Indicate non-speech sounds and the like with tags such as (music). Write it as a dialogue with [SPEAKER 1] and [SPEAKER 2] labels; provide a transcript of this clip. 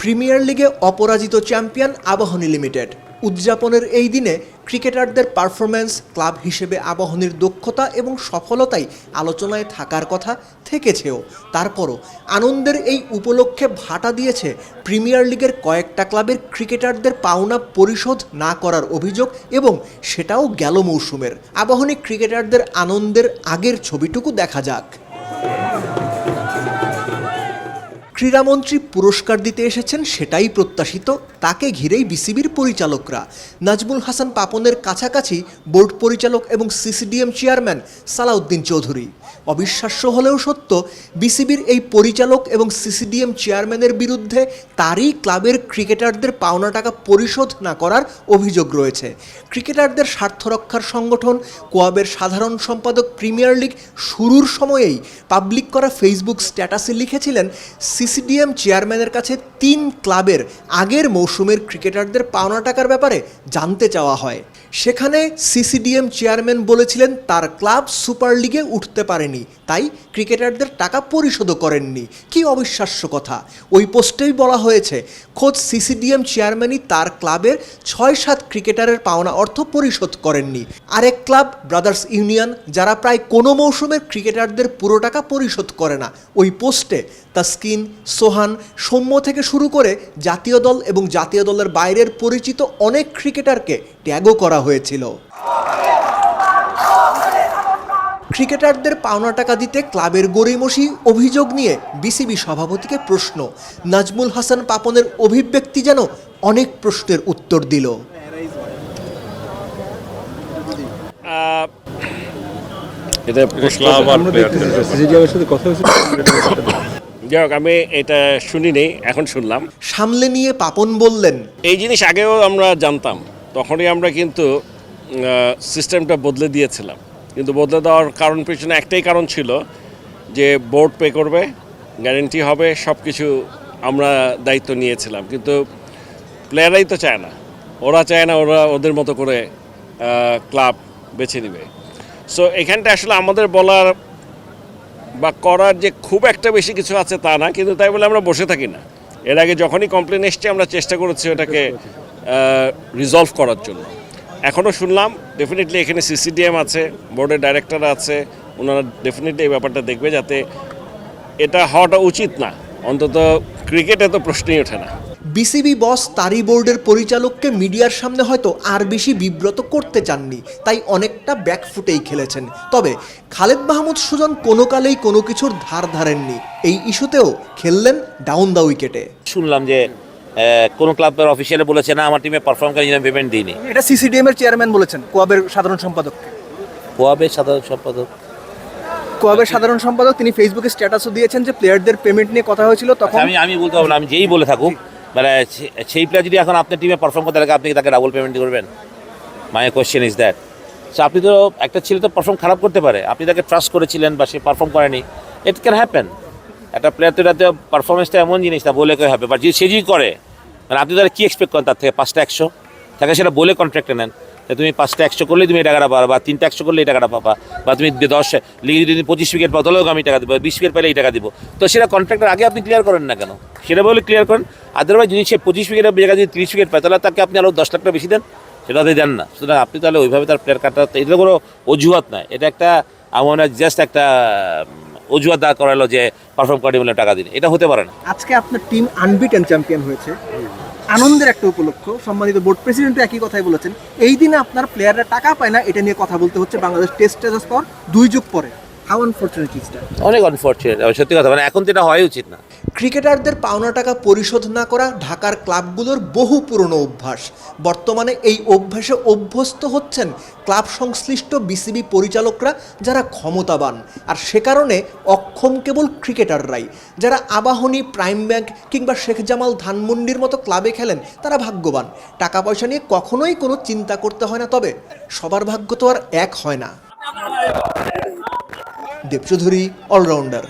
[SPEAKER 1] Premier লিগে অপরাজিত champion Abahani limited. উদযাপনের এই দিনে ক্রিকেটারদের পারফরম্যান্স, ক্লাব হিসেবে আবাহনীর দক্ষতা এবং সফলতাই আলোচনায় থাকার কথা থেকেছেও। তারপরও আনন্দের এই উপলক্ষে ভাটা দিয়েছে প্রিমিয়ার লিগের কয়েকটা ক্লাবের ক্রিকেটারদের পাওনা পরিশোধ না করার অভিযোগ এবং সেটাও গেল মৌসুমের। আবাহনী ক্রিকেটারদের আনন্দের আগের ছবিটুকু দেখা যাক। ক্রীড়ামন্ত্রী পুরস্কার দিতে এসেছেন সেটাই প্রত্যাশিত, তাকে ঘিরেই বিসিবির পরিচালকরা। নাজমুল হাসান পাপনের কাছাকাছি বোর্ড পরিচালক এবং সিসিডিএম চেয়ারম্যান সালাউদ্দিন চৌধুরী। অবিশ্বাস্য হলেও সত্য, বিসিবির এই পরিচালক এবং সিসিডিএম চেয়ারম্যানের বিরুদ্ধে তারই ক্লাবের ক্রিকেটারদের পাওনা টাকা পরিশোধ না করার অভিযোগ রয়েছে। ক্রিকেটারদের স্বার্থ রক্ষার সংগঠন, কোয়াবের সাধারণ সম্পাদক প্রিমিয়ার লিগ শুরুর সময়েই পাবলিক করা ফেসবুক স্ট্যাটাসে লিখেছিলেন সিসিডিএম চেয়ারম্যানের কাছে তিন ক্লাবের আগের মৌসুমের ক্রিকেটারদের পাওনা টাকার ব্যাপারে জানতে চাওয়া হয়। সেখানে সিসিডিএম চেয়ারম্যান বলেছিলেন, তার ক্লাব সুপার লিগে উঠতে পারেনি, তাই ক্রিকেটারদের টাকা পরিশোধও করেননি। কি অবিশ্বাস্য কথা। ওই পোস্টেই বলা হয়েছে, খোদ সিসিডিএম চেয়ারম্যানই তার ক্লাবের ছয় সাত ক্রিকেটারের পাওনা অর্থ পরিশোধ করেননি। আরেক ক্লাব, ব্রাদার্স ইউনিয়ন, যারা প্রায় কোনো মৌসুমের ক্রিকেটারদের পুরো টাকা পরিশোধ করে না, ওই পোস্টে তাস্কিন সোহান সৌম্য থেকে শুরু করে জাতীয় দল এবং জাতীয় দলের বাইরের পরিচিত অনেক ক্রিকেটারকে ট্যাগও করা হয়েছিল। ক্রিকেটারদের পাওনা টাকা দিতে ক্লাবের গড়িমসি অভিযোগ নিয়ে বিসিবি সভাপতিকে প্রশ্ন। নাজমুল হাসান পাপনের অভিব্যক্তি যেন অনেক প্রশ্নের উত্তর দিল।
[SPEAKER 2] এটা ক্লাব আর প্লেয়ারদের
[SPEAKER 3] সাথে কথা হয়েছে। (coughs)
[SPEAKER 2] যাই হোক আমি এটা শুনিনি এখন শুনলাম।
[SPEAKER 1] সামলে নিয়ে পাপন বললেন।
[SPEAKER 2] এই জিনিস আগেও আমরা জানতাম তখনই আমরা কিন্তু সিস্টেমটা বদলে দিয়েছিলাম। কিন্তু বদলে দেওয়ার কারণ পেছনে একটাই কারণ ছিল যে বোর্ড পে করবে গ্যারেন্টি হবে সব কিছু আমরা দায়িত্ব নিয়েছিলাম। কিন্তু প্লেয়ারাই তো চায় না। ওরা চায় না ওরা ওদের মতো করে ক্লাব বেছে নেবে। সো এখানটা আসলে আমাদের বলার বা করার যে খুব একটা বেশি কিছু আছে তা না, কিন্তু তাই বলে আমরা বসে থাকি না। এর আগে যখনই কমপ্লেন এসছে, আমরা চেষ্টা করেছি ওটাকে রিজলভ করার জন্য। এখনও শুনলাম ডেফিনেটলি এখানে সিসিডিএম আছে বোর্ডের ডাইরেক্টর আছে, ওনারা ডেফিনেটলি এই ব্যাপারটা দেখবে যাতে এটা হওয়াটা উচিত না। অন্তত ক্রিকেটে তো প্রশ্নই ওঠে না।
[SPEAKER 1] বিসিবি বস তারি বোর্ডের পরিচালককে মিডিয়ার সামনে হয়তো আর বেশি বিব্রত করতে চাননি তাই অনেকটা ব্যাকফুটেই খেলেছেন। তবে খালেদ মাহমুদ সুজন কোনো কালেই কোনো কিছুর ধার ধারেননি। এই ইস্যুতেও খেললেন ডাউন দ্য উইকেটে
[SPEAKER 4] শুনলাম যে কোনো ক্লাবের অফিসিয়ালে বলেছে না আমার টিমে পারফর্ম করে আমি পেমেন্ট দিইনি।
[SPEAKER 5] এটা সিসিডিএম এর চেয়ারম্যান বলেছেন কোয়াবের সাধারণ সম্পাদক
[SPEAKER 4] কোয়াবের সাধারণ সম্পাদক?
[SPEAKER 5] কোয়াবের সাধারণ সম্পাদক তিনি ফেসবুকে স্ট্যাটাসও দিয়েছেন যে প্লেয়ারদের পেমেন্ট নিয়ে কথা হয়েছিল তখন
[SPEAKER 4] আমি আমি বলতে পারব না আমি যেই বলে থাকুক মানে সেই প্লেয়ার যদি এখন আপনার টিমে পারফর্ম করতে থাকে, আপনি তাকে ডাবল পেমেন্ট করবেন? My question is that so আপনি তো একটা ছেলে তো পারফর্ম খারাপ করতে পারে। আপনি তাকে ট্রাস্ট করেছিলেন বা সে পারফর্ম করেনি ইট ক্যান হ্যাপেন একটা প্লেয়ার তো এটাতে পারফরমেন্সটা এমন জিনিস না, বলে কেউ হবে? বা যদি সে যদি করে মানে আপনি তাহলে কী এক্সপেক্ট করেন তার থেকে? পাঁচটা একশো? তাকে সেটা বলে কন্ট্রাক্টে নেন। তুমি পাঁচটা একশো করলেই তুমি এই টাকাটা পাবা, বা তিনটা একশো করলে এই টাকাটা পাবা, বা তুমি দশ লিগে যদি পঁচিশ উইকেট পাও, তাহলেও আমি টাকা দেবো, বিশ উইকেট পেলে এই টাকা দিব। তো সেটা কন্ট্রাক্টের আগে আপনি ক্লিয়ার করেন না কেন? সেটা বলে ক্লিয়ার করেন। আদারওয়াইজ যদি সে পঁচিশ উইকেটের জায়গায় যদি তিরিশ উইকেট পায়, তাহলে তাকে আপনি আরও দশ লাখ টাকা বেশি দেন। সেটা দেন না। সুতরাং আপনি তাহলে ওইভাবে তার প্লেয়ার কাটা এটা কোনো অজুহাত নয় এটা একটা, আমার জাস্ট একটা অজুহাত দাঁড় করালো যে পারফর্ম করে বলে টাকা দিন এটা হতে পারে না।
[SPEAKER 5] আজকে আপনার টিম আনবিটেন চ্যাম্পিয়ন হয়েছে। আনন্দের একটা উপলক্ষ। সম্মানিত বোর্ড প্রেসিডেন্ট একই কথাই বলেছেন। এই দিনে আপনার প্লেয়াররা টাকা পায় না, এটা নিয়ে কথা বলতে হচ্ছে বাংলাদেশ টেস্ট পর দুই যুগ পরে। হাউ আনফর্চুনেট
[SPEAKER 4] অনেক আনফর্চুনেট সত্যি কথা মানে এখন তো এটা হয় উচিত না।
[SPEAKER 1] ক্রিকেটারদের পাওনা টাকা পরিশোধ না করা ঢাকার ক্লাবগুলোর বহু পুরনো অভ্যাস। বর্তমানে এই অভ্যাসে অভ্যস্ত হচ্ছেন ক্লাব সংশ্লিষ্ট বিসিবি পরিচালকরা যারা ক্ষমতাবান, আর সে কারণে অক্ষম কেবল ক্রিকেটাররাই। যারা আবাহনী, প্রাইম ব্যাংক কিংবা শেখ জামাল ধানমন্ডির মতো ক্লাবে খেলেন, তারা ভাগ্যবান। টাকা পয়সা নিয়ে কখনোই কোনো চিন্তা করতে হয় না, তবে সবার ভাগ্য তো আর এক হয় না। দেবচৌধুরী অলরাউন্ডার